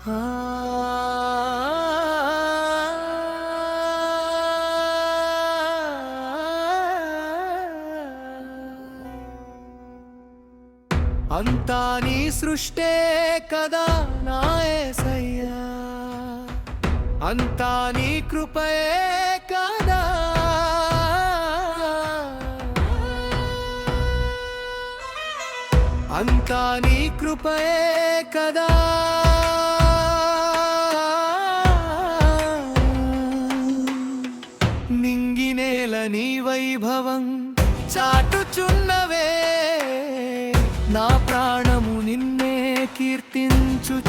అంతా నీ సృష్టే కదా నాయసయ్యా అంతా నీ కృపయే కదా. అంతా నీ కృపయే కదా. వైభవం చాటుచున్నవే. నా ప్రాణము నిన్నే కీర్తించుచున్నదే.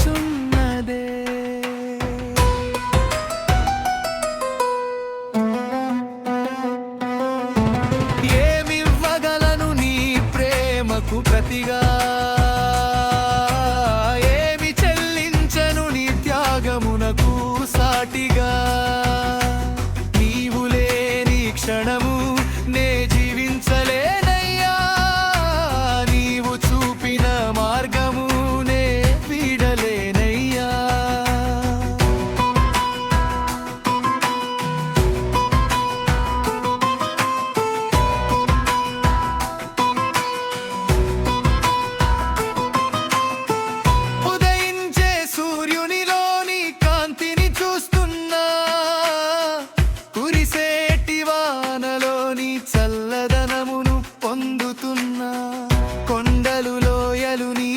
ఏమివ్వగలను నీ ప్రేమకు ప్రతిగా?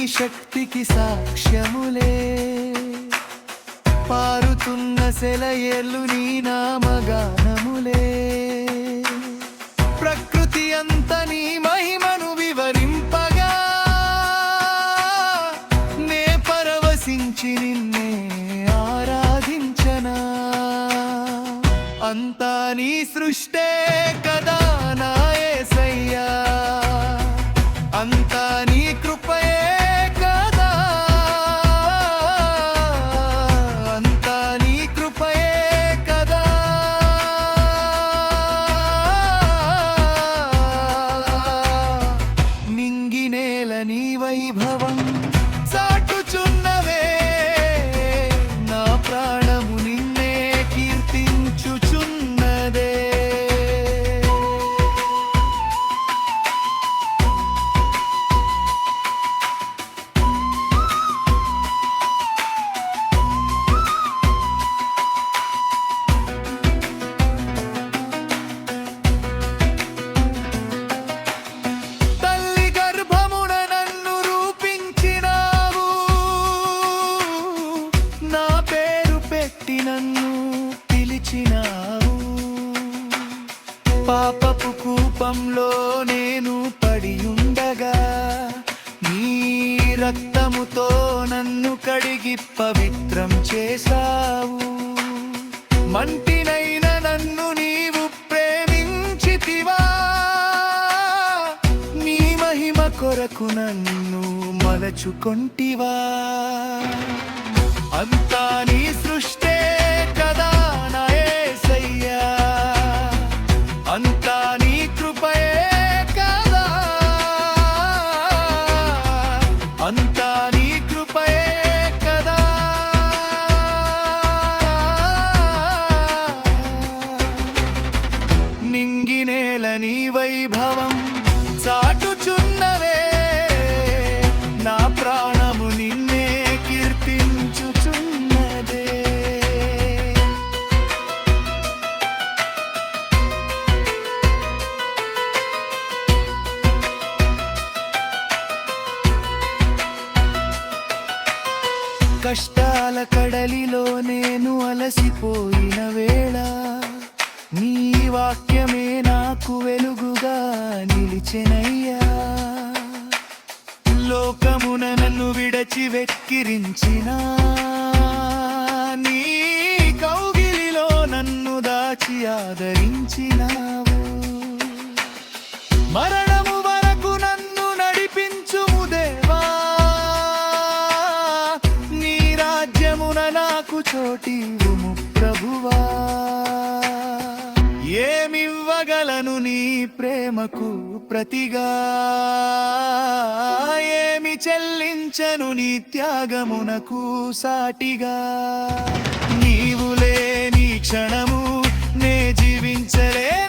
శక్తికి సాక్ష్యములే. పారుతున్న సెలయేళ్ళు నీ నామగానములే. ప్రకృతి అంత నీ మహిమను వివరింపగా. నే పరవశించి నిన్నే ఆరాధించనా. అంతా నీ సృష్టే కదా. నన్ను పిలిచినావు. పాపపు కూపంలో నేను పడి ఉండగా నీ రక్తముతో నన్ను కడిగి పవిత్రం చేశావు. మంటినైన నన్ను నీవు ప్రేమించితివా. నీ మహిమ కొరకు నన్ను మలచుకొంటివా. అంతా అంతా నీ కృపయే కదా. అంతా నీ కృపయే కదా. నీ వైభవం కష్టాల కడలిలో నేను అలసిపోయిన వేళ నీ వాక్యమే నాకు వెలుగుగా నిలిచెనయ్యా. లోకమున నన్ను విడచి వెక్కిరించిన నీ కౌగిలిలో నన్ను దాచి ఆదరించినా. రాజ్యమున నాకు చోటివుము ప్రభువా. ఏమివ్వగలను నీ ప్రేమకు ప్రతిగా. ఏమి చెల్లించను నీ త్యాగమునకు సాటిగా. నీవు లేని క్షణము నే జీవించలే.